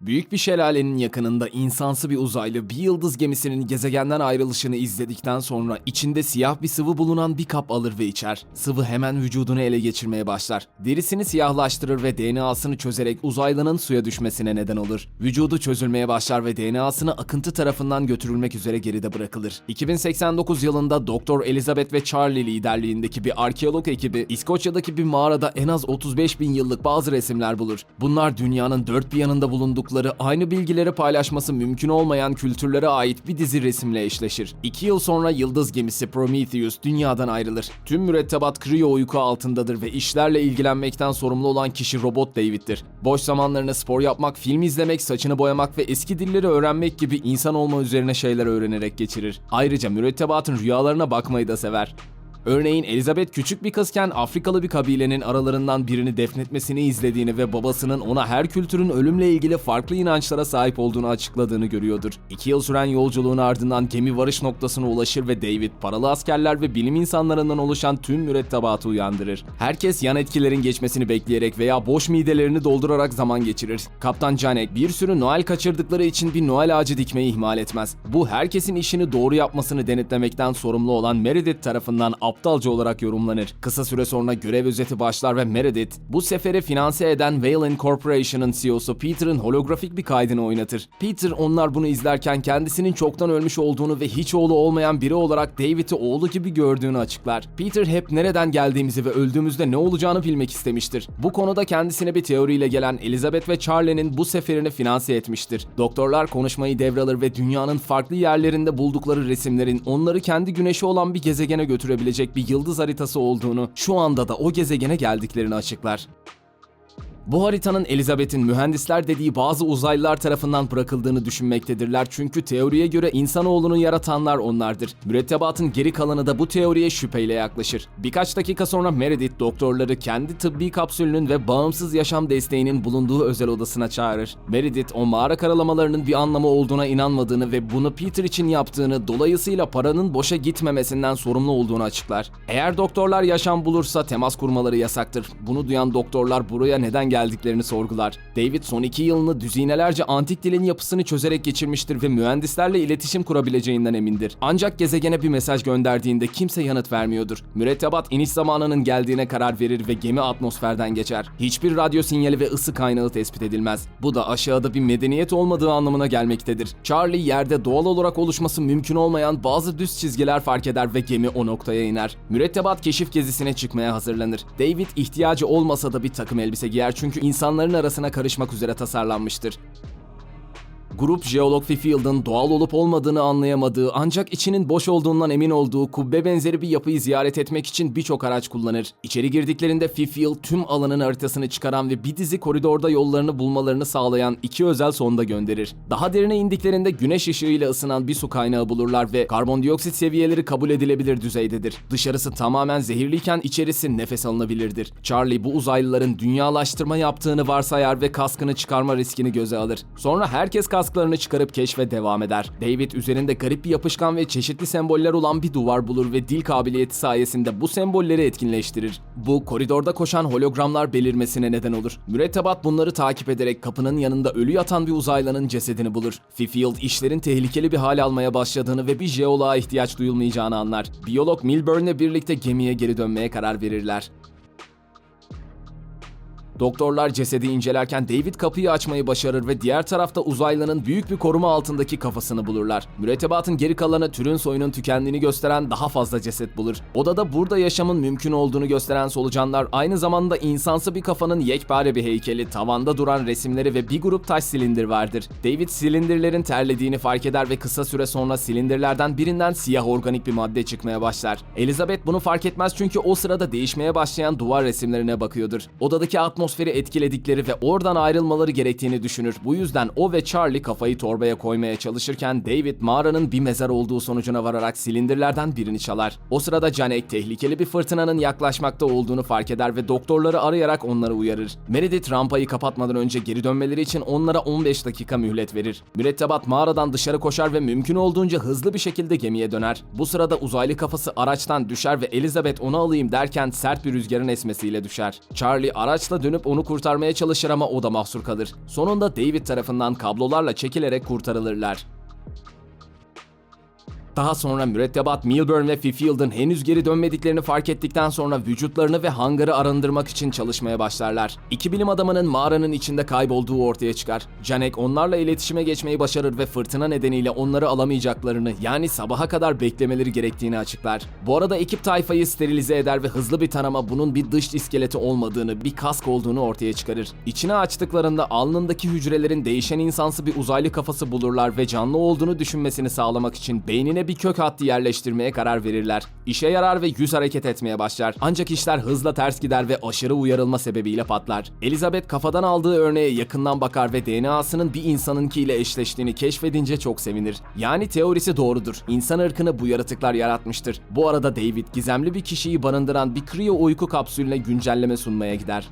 Büyük bir şelalenin yakınında insansı bir uzaylı bir yıldız gemisinin gezegenden ayrılışını izledikten sonra içinde siyah bir sıvı bulunan bir kap alır ve içer. Sıvı hemen vücudunu ele geçirmeye başlar. Derisini siyahlaştırır ve DNA'sını çözerek uzaylının suya düşmesine neden olur. Vücudu çözülmeye başlar ve DNA'sını akıntı tarafından götürülmek üzere geride bırakılır. 2089 yılında Doktor Elizabeth ve Charlie liderliğindeki bir arkeolog ekibi İskoçya'daki bir mağarada en az 35 bin yıllık bazı resimler bulur. Bunlar dünyanın dört bir yanında bulundukları aynı bilgileri paylaşması mümkün olmayan kültürlere ait bir dizi resimle eşleşir. İki yıl sonra yıldız gemisi Prometheus dünyadan ayrılır. Tüm mürettebat kriyo uyku altındadır ve işlerle ilgilenmekten sorumlu olan kişi robot David'tir. Boş zamanlarını spor yapmak, film izlemek, saçını boyamak ve eski dilleri öğrenmek gibi insan olma üzerine şeyler öğrenerek geçirir. Ayrıca mürettebatın rüyalarına bakmayı da sever. Örneğin Elizabeth küçük bir kızken Afrikalı bir kabilenin aralarından birini defnetmesini izlediğini ve babasının ona her kültürün ölümle ilgili farklı inançlara sahip olduğunu açıkladığını görüyordur. İki yıl süren yolculuğun ardından gemi varış noktasına ulaşır ve David paralı askerler ve bilim insanlarından oluşan tüm mürettebatı uyandırır. Herkes yan etkilerin geçmesini bekleyerek veya boş midelerini doldurarak zaman geçirir. Kaptan Janek bir sürü Noel kaçırdıkları için bir Noel ağacı dikmeyi ihmal etmez. Bu herkesin işini doğru yapmasını denetlemekten sorumlu olan Meredith tarafından aptalca olarak yorumlanır. Kısa süre sonra görev özeti başlar ve Meredith bu seferi finanse eden Whalen Corporation'ın CEO'su Peter'ın holografik bir kaydını oynatır. Peter onlar bunu izlerken kendisinin çoktan ölmüş olduğunu ve hiç oğlu olmayan biri olarak David'i oğlu gibi gördüğünü açıklar. Peter hep nereden geldiğimizi ve öldüğümüzde ne olacağını bilmek istemiştir. Bu konuda kendisine bir teoriyle gelen Elizabeth ve Charlie'nin bu seferini finanse etmiştir. Doktorlar konuşmayı devralır ve dünyanın farklı yerlerinde buldukları resimlerin onları kendi güneşi olan bir gezegene götürebilecek bir yıldız haritası olduğunu, şu anda da o gezegene geldiklerini açıklar. Bu haritanın Elizabeth'in mühendisler dediği bazı uzaylılar tarafından bırakıldığını düşünmektedirler çünkü teoriye göre insanoğlunu yaratanlar onlardır. Mürettebatın geri kalanı da bu teoriye şüpheyle yaklaşır. Birkaç dakika sonra Meredith doktorları kendi tıbbi kapsülünün ve bağımsız yaşam desteğinin bulunduğu özel odasına çağırır. Meredith o mağara karalamalarının bir anlamı olduğuna inanmadığını ve bunu Peter için yaptığını dolayısıyla paranın boşa gitmemesinden sorumlu olduğunu açıklar. Eğer doktorlar yaşam bulursa temas kurmaları yasaktır. Bunu duyan doktorlar buraya neden geldiklerini sorgular. David son iki yılını düzinelerce antik dilin yapısını çözerek geçirmiştir ve mühendislerle iletişim kurabileceğinden emindir. Ancak gezegene bir mesaj gönderdiğinde kimse yanıt vermiyordur. Mürettebat iniş zamanının geldiğine karar verir ve gemi atmosferden geçer. Hiçbir radyo sinyali ve ısı kaynağı tespit edilmez. Bu da aşağıda bir medeniyet olmadığı anlamına gelmektedir. Charlie yerde doğal olarak oluşması mümkün olmayan bazı düz çizgiler fark eder ve gemi o noktaya iner. Mürettebat keşif gezisine çıkmaya hazırlanır. David ihtiyacı olmasa da bir takım elbise giyer çünkü insanların arasına karışmak üzere tasarlanmıştır. Grup jeolog Fifield'ın doğal olup olmadığını anlayamadığı ancak içinin boş olduğundan emin olduğu kubbe benzeri bir yapıyı ziyaret etmek için birçok araç kullanır. İçeri girdiklerinde Fifield tüm alanın haritasını çıkaran ve bir dizi koridorda yollarını bulmalarını sağlayan iki özel sonda gönderir. Daha derine indiklerinde güneş ışığıyla ısınan bir su kaynağı bulurlar ve karbondioksit seviyeleri kabul edilebilir düzeydedir. Dışarısı tamamen zehirliyken içerisi nefes alınabilirdir. Charlie bu uzaylıların dünyalaştırma yaptığını varsayar ve kaskını çıkarma riskini göze alır. Sonra herkes kasklarını çıkarıp keşfe devam eder. David üzerinde garip bir yapışkan ve çeşitli semboller olan bir duvar bulur ve dil kabiliyeti sayesinde bu sembolleri etkinleştirir. Bu koridorda koşan hologramlar belirmesine neden olur. Mürettebat bunları takip ederek kapının yanında ölü yatan bir uzaylının cesedini bulur. Fifield işlerin tehlikeli bir hal almaya başladığını ve bir jeoloğa ihtiyaç duyulmayacağını anlar. Biyolog Milburn'le birlikte gemiye geri dönmeye karar verirler. Doktorlar cesedi incelerken David kapıyı açmayı başarır ve diğer tarafta uzaylının büyük bir koruma altındaki kafasını bulurlar. Mürettebatın geri kalanı türün soyunun tükendiğini gösteren daha fazla ceset bulur. Odada burada yaşamın mümkün olduğunu gösteren solucanlar aynı zamanda insansı bir kafanın yekpare bir heykeli, tavanda duran resimleri ve bir grup taş silindir vardır. David silindirlerin terlediğini fark eder ve kısa süre sonra silindirlerden birinden siyah organik bir madde çıkmaya başlar. Elizabeth bunu fark etmez çünkü o sırada değişmeye başlayan duvar resimlerine bakıyordur. Odadaki atmosferi etkiledikleri ve oradan ayrılmaları gerektiğini düşünür. Bu yüzden o ve Charlie kafayı torbaya koymaya çalışırken David mağaranın bir mezar olduğu sonucuna vararak silindirlerden birini çalar. O sırada Janek tehlikeli bir fırtınanın yaklaşmakta olduğunu fark eder ve doktorları arayarak onları uyarır. Meredith rampayı kapatmadan önce geri dönmeleri için onlara 15 dakika mühlet verir. Mürettebat mağaradan dışarı koşar ve mümkün olduğunca hızlı bir şekilde gemiye döner. Bu sırada uzaylı kafası araçtan düşer ve Elizabeth onu alayım derken sert bir rüzgarın esmesiyle düşer. Charlie araçla dönüp dönüp onu kurtarmaya çalışır ama o da mahsur kalır. Sonunda David tarafından kablolarla çekilerek kurtarılırlar. Daha sonra mürettebat Milburn ve Fifield'ın henüz geri dönmediklerini fark ettikten sonra vücutlarını ve hangarı arındırmak için çalışmaya başlarlar. İki bilim adamının mağaranın içinde kaybolduğu ortaya çıkar. Janek onlarla iletişime geçmeyi başarır ve fırtına nedeniyle onları alamayacaklarını yani sabaha kadar beklemeleri gerektiğini açıklar. Bu arada ekip tayfayı sterilize eder ve hızlı bir tanama bunun bir dış iskeleti olmadığını, bir kask olduğunu ortaya çıkarır. İçine açtıklarında alnındaki hücrelerin değişen insansı bir uzaylı kafası bulurlar ve canlı olduğunu düşünmesini sağlamak için beynine bir kök hattı yerleştirmeye karar verirler. İşe yarar ve yüz hareket etmeye başlar. Ancak işler hızla ters gider ve aşırı uyarılma sebebiyle patlar. Elizabeth kafadan aldığı örneğe yakından bakar ve DNA'sının bir insanınkiyle eşleştiğini keşfedince çok sevinir. Yani teorisi doğrudur. İnsan ırkını bu yaratıklar yaratmıştır. Bu arada David gizemli bir kişiyi barındıran bir kriyo uyku kapsülüne güncelleme sunmaya gider.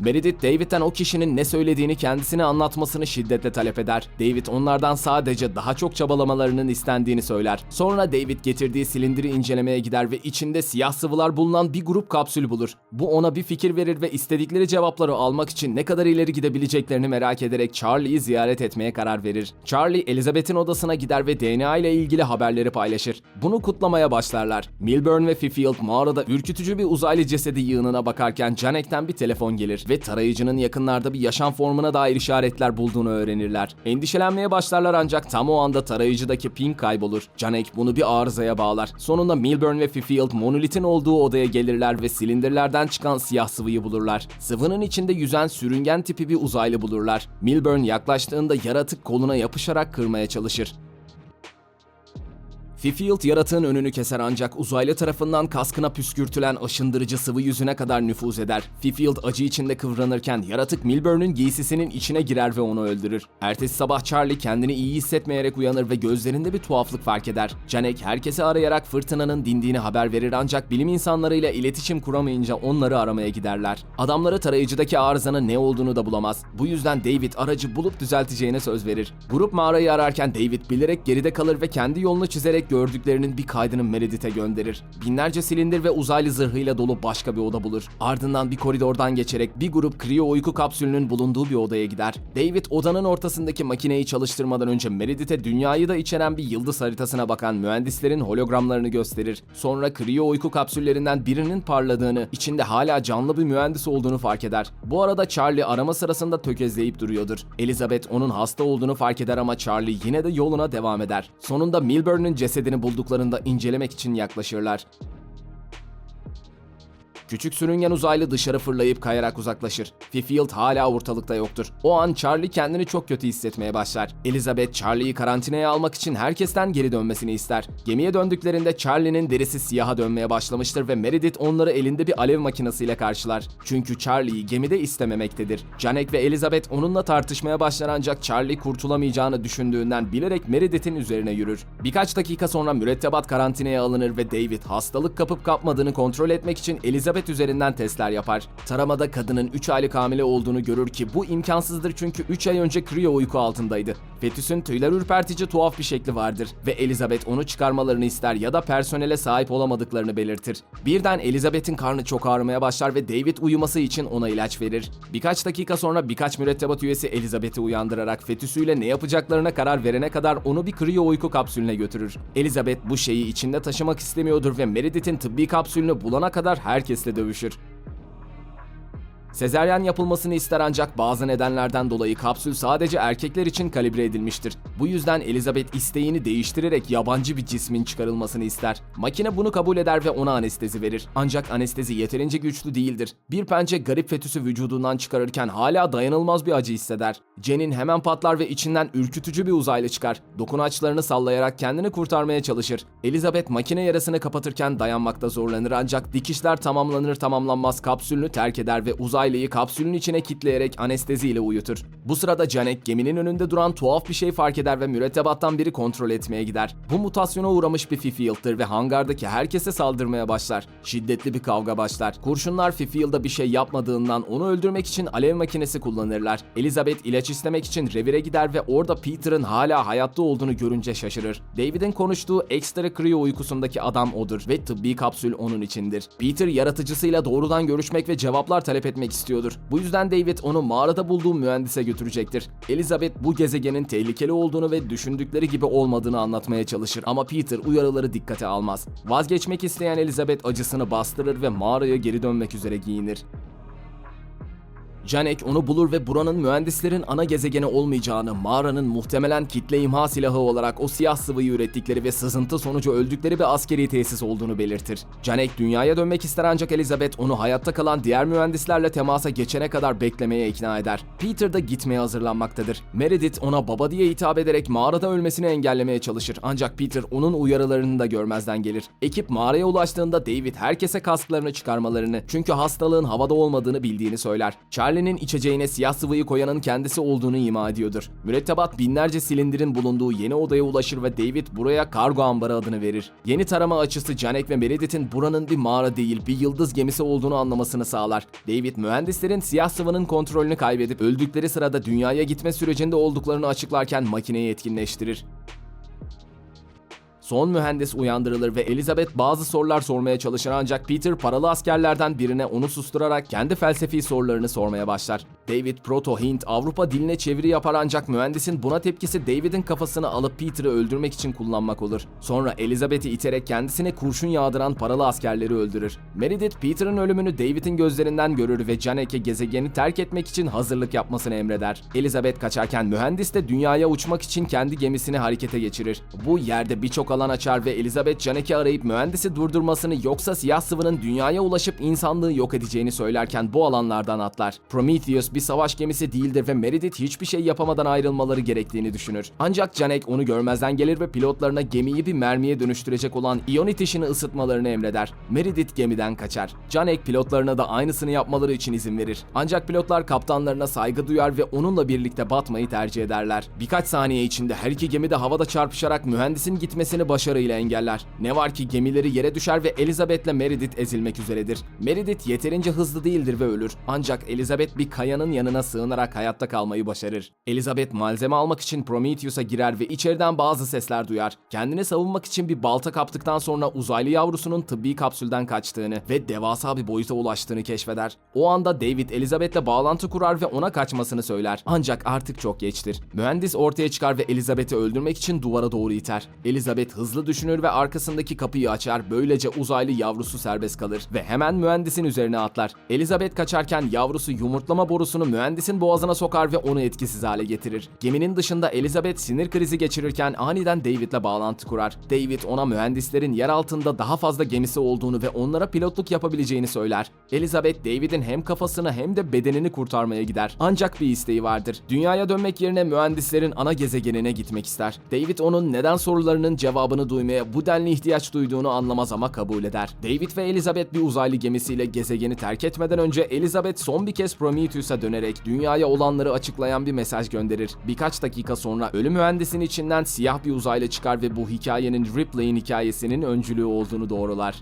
Meredith David'den o kişinin ne söylediğini kendisine anlatmasını şiddetle talep eder. David onlardan sadece daha çok çabalamalarının istendiğini söyler. Sonra David getirdiği silindiri incelemeye gider ve içinde siyah sıvılar bulunan bir grup kapsül bulur. Bu ona bir fikir verir ve istedikleri cevapları almak için ne kadar ileri gidebileceklerini merak ederek Charlie'yi ziyaret etmeye karar verir. Charlie, Elizabeth'in odasına gider ve DNA ile ilgili haberleri paylaşır. Bunu kutlamaya başlarlar. Milburn ve Fifield mağarada ürkütücü bir uzaylı cesedi yığınına bakarken Janek'ten bir telefon gelir ve tarayıcının yakınlarda bir yaşam formuna dair işaretler bulduğunu öğrenirler. Endişelenmeye başlarlar ancak tam o anda tarayıcıdaki ping kaybolur. Janek bunu bir arızaya bağlar. Sonunda Milburn ve Fifield monolitin olduğu odaya gelirler ve silindirlerden çıkan siyah sıvıyı bulurlar. Sıvının içinde yüzen sürüngen tipi bir uzaylı bulurlar. Milburn yaklaştığında yaratık koluna yapışarak kırmaya çalışır. Fifield yaratığın önünü keser ancak uzaylı tarafından kaskına püskürtülen aşındırıcı sıvı yüzüne kadar nüfuz eder. Fifield acı içinde kıvranırken yaratık Milburn'un giysisinin içine girer ve onu öldürür. Ertesi sabah Charlie kendini iyi hissetmeyerek uyanır ve gözlerinde bir tuhaflık fark eder. Janek herkesi arayarak fırtınanın dindiğini haber verir ancak bilim insanlarıyla iletişim kuramayınca onları aramaya giderler. Adamları tarayıcıdaki arızanın ne olduğunu da bulamaz. Bu yüzden David aracı bulup düzelteceğine söz verir. Grup mağarayı ararken David bilerek geride kalır ve kendi yolunu çizerek gördüklerinin bir kaydını Meredith'e gönderir. Binlerce silindir ve uzaylı zırhıyla dolu başka bir oda bulur. Ardından bir koridordan geçerek bir grup kriyo uyku kapsülünün bulunduğu bir odaya gider. David odanın ortasındaki makineyi çalıştırmadan önce Meredith'e dünyayı da içeren bir yıldız haritasına bakan mühendislerin hologramlarını gösterir. Sonra kriyo uyku kapsüllerinden birinin parladığını, içinde hala canlı bir mühendis olduğunu fark eder. Bu arada Charlie arama sırasında tökezleyip duruyordur. Elizabeth onun hasta olduğunu fark eder ama Charlie yine de yoluna devam eder. Sonunda Milburn'un cesedini bulduklarında incelemek için yaklaşırlar. Küçük sürüngen uzaylı dışarı fırlayıp kayarak uzaklaşır. Fifield hala ortalıkta yoktur. O an Charlie kendini çok kötü hissetmeye başlar. Elizabeth Charlie'yi karantinaya almak için herkesten geri dönmesini ister. Gemiye döndüklerinde Charlie'nin derisi siyaha dönmeye başlamıştır ve Meredith onları elinde bir alev makinesiyle karşılar. Çünkü Charlie'yi gemide istememektedir. Janek ve Elizabeth onunla tartışmaya başlar ancak Charlie kurtulamayacağını düşündüğünden bilerek Meredith'in üzerine yürür. Birkaç dakika sonra mürettebat karantinaya alınır ve David hastalık kapıp kapmadığını kontrol etmek için Elizabeth üzerinden testler yapar. Taramada kadının 3 aylık hamile olduğunu görür ki bu imkansızdır çünkü 3 ay önce kriyo uyku altındaydı. Fetüsün tüyler ürpertici tuhaf bir şekli vardır ve Elizabeth onu çıkarmalarını ister ya da personele sahip olamadıklarını belirtir. Birden Elizabeth'in karnı çok ağrımaya başlar ve David uyuması için ona ilaç verir. Birkaç dakika sonra birkaç mürettebat üyesi Elizabeth'i uyandırarak fetüsüyle ne yapacaklarına karar verene kadar onu bir kriyo uyku kapsülüne götürür. Elizabeth bu şeyi içinde taşımak istemiyordur ve Meredith'in tıbbi kapsülünü bulana kadar herkesle dövüşür. Sezeryan yapılmasını ister ancak bazı nedenlerden dolayı kapsül sadece erkekler için kalibre edilmiştir. Bu yüzden Elizabeth isteğini değiştirerek yabancı bir cismin çıkarılmasını ister. Makine bunu kabul eder ve ona anestezi verir. Ancak anestezi yeterince güçlü değildir. Bir pençe garip fetüsü vücudundan çıkarırken hala dayanılmaz bir acı hisseder. Jen'in hemen patlar ve içinden ürkütücü bir uzaylı çıkar. Dokunaçlarını sallayarak kendini kurtarmaya çalışır. Elizabeth makine yarasını kapatırken dayanmakta zorlanır ancak dikişler tamamlanır tamamlanmaz kapsülünü terk eder ve uzaylıyı kapsülün içine kitleyerek anesteziyle uyutur. Bu sırada Janek geminin önünde duran tuhaf bir şey fark eder eder ve mürettebattan biri kontrol etmeye gider. Bu mutasyona uğramış bir Fifield'dır ve hangardaki herkese saldırmaya başlar. Şiddetli bir kavga başlar. Kurşunlar Fifield'a bir şey yapmadığından onu öldürmek için alev makinesi kullanırlar. Elizabeth ilaç istemek için revire gider ve orada Peter'ın hala hayatta olduğunu görünce şaşırır. David'in konuştuğu ekstra kriyo uykusundaki adam odur ve tıbbi kapsül onun içindir. Peter yaratıcısıyla doğrudan görüşmek ve cevaplar talep etmek istiyordur. Bu yüzden David onu mağarada bulduğu mühendise götürecektir. Elizabeth bu gezegenin tehlikeli olduğunu ve düşündükleri gibi olmadığını anlatmaya çalışır ama Peter uyarıları dikkate almaz. Vazgeçmek isteyen Elizabeth acısını bastırır ve mağaraya geri dönmek üzere giyinir. Janek onu bulur ve buranın mühendislerin ana gezegeni olmayacağını, mağaranın muhtemelen kitle imha silahı olarak o siyah sıvıyı ürettikleri ve sızıntı sonucu öldükleri bir askeri tesis olduğunu belirtir. Janek dünyaya dönmek ister ancak Elizabeth onu hayatta kalan diğer mühendislerle temasa geçene kadar beklemeye ikna eder. Peter da gitmeye hazırlanmaktadır. Meredith ona baba diye hitap ederek mağarada ölmesini engellemeye çalışır ancak Peter onun uyarılarını da görmezden gelir. Ekip mağaraya ulaştığında David herkese kasklarını çıkarmalarını çünkü hastalığın havada olmadığını bildiğini söyler. Charlie'nin içeceğine siyah sıvıyı koyanın kendisi olduğunu ima ediyordur. Mürettebat binlerce silindirin bulunduğu yeni odaya ulaşır ve David buraya kargo ambarı adını verir. Yeni tarama açısı Janek ve Meredith'in buranın bir mağara değil bir yıldız gemisi olduğunu anlamasını sağlar. David mühendislerin siyah sıvının kontrolünü kaybedip öldükleri sırada dünyaya gitme sürecinde olduklarını açıklarken makineyi etkinleştirir. Son mühendis uyandırılır ve Elizabeth bazı sorular sormaya çalışır ancak Peter paralı askerlerden birine onu susturarak kendi felsefi sorularını sormaya başlar. David Proto-Hint Avrupa diline çeviri yapar ancak mühendisin buna tepkisi David'in kafasını alıp Peter'ı öldürmek için kullanmak olur. Sonra Elizabeth'i iterek kendisine kurşun yağdıran paralı askerleri öldürür. Meredith Peter'ın ölümünü David'in gözlerinden görür ve Janek'e gezegeni terk etmek için hazırlık yapmasını emreder. Elizabeth kaçarken mühendis de dünyaya uçmak için kendi gemisini harekete geçirir. Bu yerde birçok alan açar ve Elizabeth Janek'i arayıp mühendisi durdurmasını yoksa siyah sıvının dünyaya ulaşıp insanlığı yok edeceğini söylerken bu alanlardan atlar. Prometheus bir savaş gemisi değildir ve Meredith hiçbir şey yapamadan ayrılmaları gerektiğini düşünür. Ancak Janek onu görmezden gelir ve pilotlarına gemiyi bir mermiye dönüştürecek olan iyonit işini ısıtmalarını emreder. Meredith gemiden kaçar. Janek pilotlarına da aynısını yapmaları için izin verir. Ancak pilotlar kaptanlarına saygı duyar ve onunla birlikte batmayı tercih ederler. Birkaç saniye içinde her iki gemi de havada çarpışarak mühendisin gitmesini başarıyla engeller. Ne var ki gemileri yere düşer ve Elizabeth'le Meredith ezilmek üzeredir. Meredith yeterince hızlı değildir ve ölür. Ancak Elizabeth bir kayanın yanına sığınarak hayatta kalmayı başarır. Elizabeth malzeme almak için Prometheus'a girer ve içeriden bazı sesler duyar. Kendini savunmak için bir balta kaptıktan sonra uzaylı yavrusunun tıbbi kapsülden kaçtığını ve devasa bir boyuta ulaştığını keşfeder. O anda David Elizabeth'le bağlantı kurar ve ona kaçmasını söyler. Ancak artık çok geçtir. Mühendis ortaya çıkar ve Elizabeth'i öldürmek için duvara doğru iter. Elizabeth hızlı düşünür ve arkasındaki kapıyı açar. Böylece uzaylı yavrusu serbest kalır ve hemen mühendisin üzerine atlar. Elizabeth kaçarken yavrusu yumurtlama borusunu mühendisin boğazına sokar ve onu etkisiz hale getirir. Geminin dışında Elizabeth sinir krizi geçirirken aniden David'le bağlantı kurar. David ona mühendislerin yer altında daha fazla gemisi olduğunu ve onlara pilotluk yapabileceğini söyler. Elizabeth David'in hem kafasını hem de bedenini kurtarmaya gider. Ancak bir isteği vardır. Dünyaya dönmek yerine mühendislerin ana gezegenine gitmek ister. David onun neden sorularının cevabını duymaya bu denli ihtiyaç duyduğunu anlamaz ama kabul eder. David ve Elizabeth bir uzaylı gemisiyle gezegeni terk etmeden önce Elizabeth son bir kez Prometheus'a dönerek dünyaya olanları açıklayan bir mesaj gönderir. Birkaç dakika sonra ölü mühendisin içinden siyah bir uzaylı çıkar ve bu hikayenin Ripley'in hikayesinin öncülüğü olduğunu doğrular.